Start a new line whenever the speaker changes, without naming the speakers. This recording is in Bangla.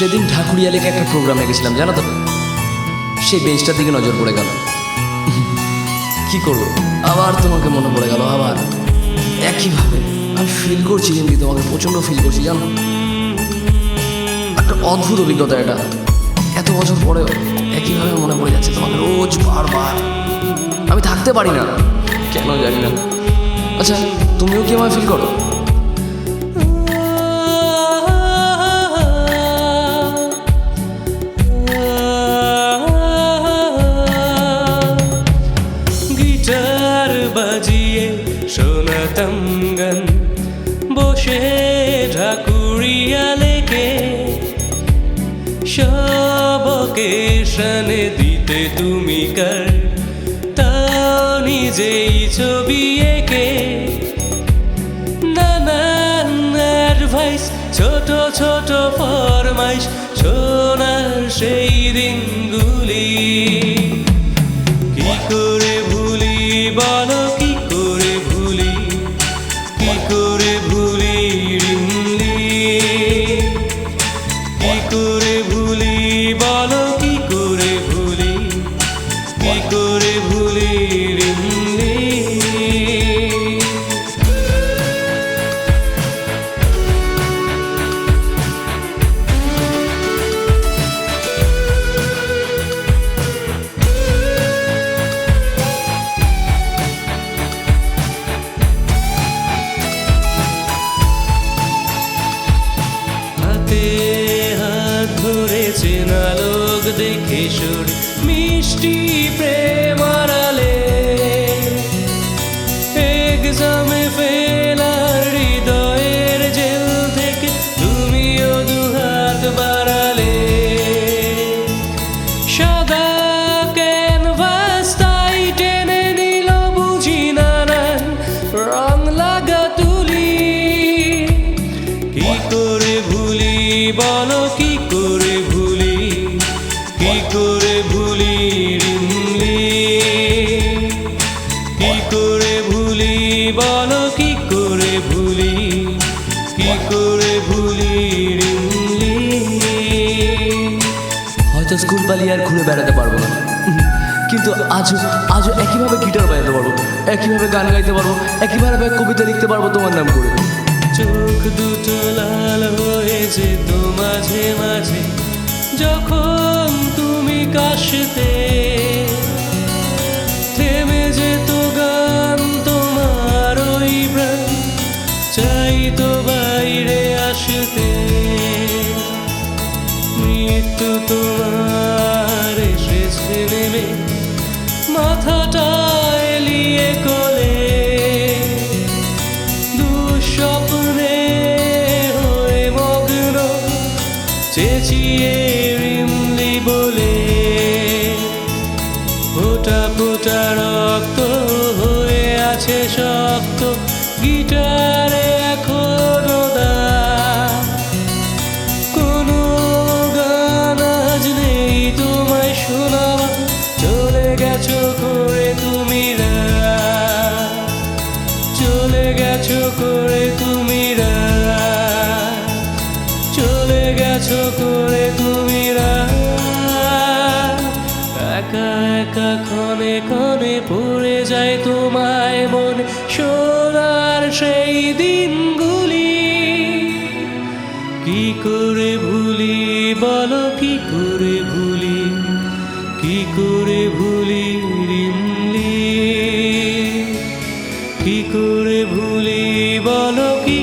সেদিন ঠাকুরিয়া লেখা একটা প্রোগ্রামে গেছিলাম, জানো তো? সেই বেঞ্চটার দিকে নজর পড়ে গেল। কি করব? আবার তোমাকে মনে পড়ে গেল, আবার। একইভাবে আমি ফিল করছি কিন্তু তোমাকে প্রচণ্ড ফিল করছি, জানো? একটা অদ্ভুত অভিজ্ঞতা এটা। এত বছর পরেও একইভাবে মনে পড়ে যাচ্ছে তোমাকে রোজ বারবার। আমি থাকতে পারি না। কেন জানি না। আচ্ছা তুমিও কি আমায় ফিল করো?
বসে ঠাকুরিয়া লেকে সবকে শানে দিতে তুমি কার? তাও নিজেই ছবি এঁকে। নানান অ্যাডভাইস ছোট ছোট ফরমাইশ, সোনার সেই দিনগুলি। কি লোক
হয়তো স্কুল পালিয়ে আর ঘুরে বেড়াতে পারব না। কিন্তু আজও আজও একইভাবে গিটার বাজাতে পারব, একইভাবে গান গাইতে পারব, একইভাবে কবিতা লিখতে পারব তোমার নাম করে।
চোখ দুটো মৃত্যু তোমার এসেছে নেমে। মাথাটা এলিয়ে কোলে। দুঃস্বপ্নে হয়ে মগ্ন, চেঁচিয়ে রিমলি বলে। ফোটা ফোটা রক্ত হয়ে আছে শক্ত গিটারে। করে তুমি চলে গেছো করে তুমি একা একা ক্ষণে ক্ষণে পড়ে যায় তোমায় মন। সোনার সেই দিনগুলি কি করে ভুলি বলো, কি করে ভুলি? কি করে बालों की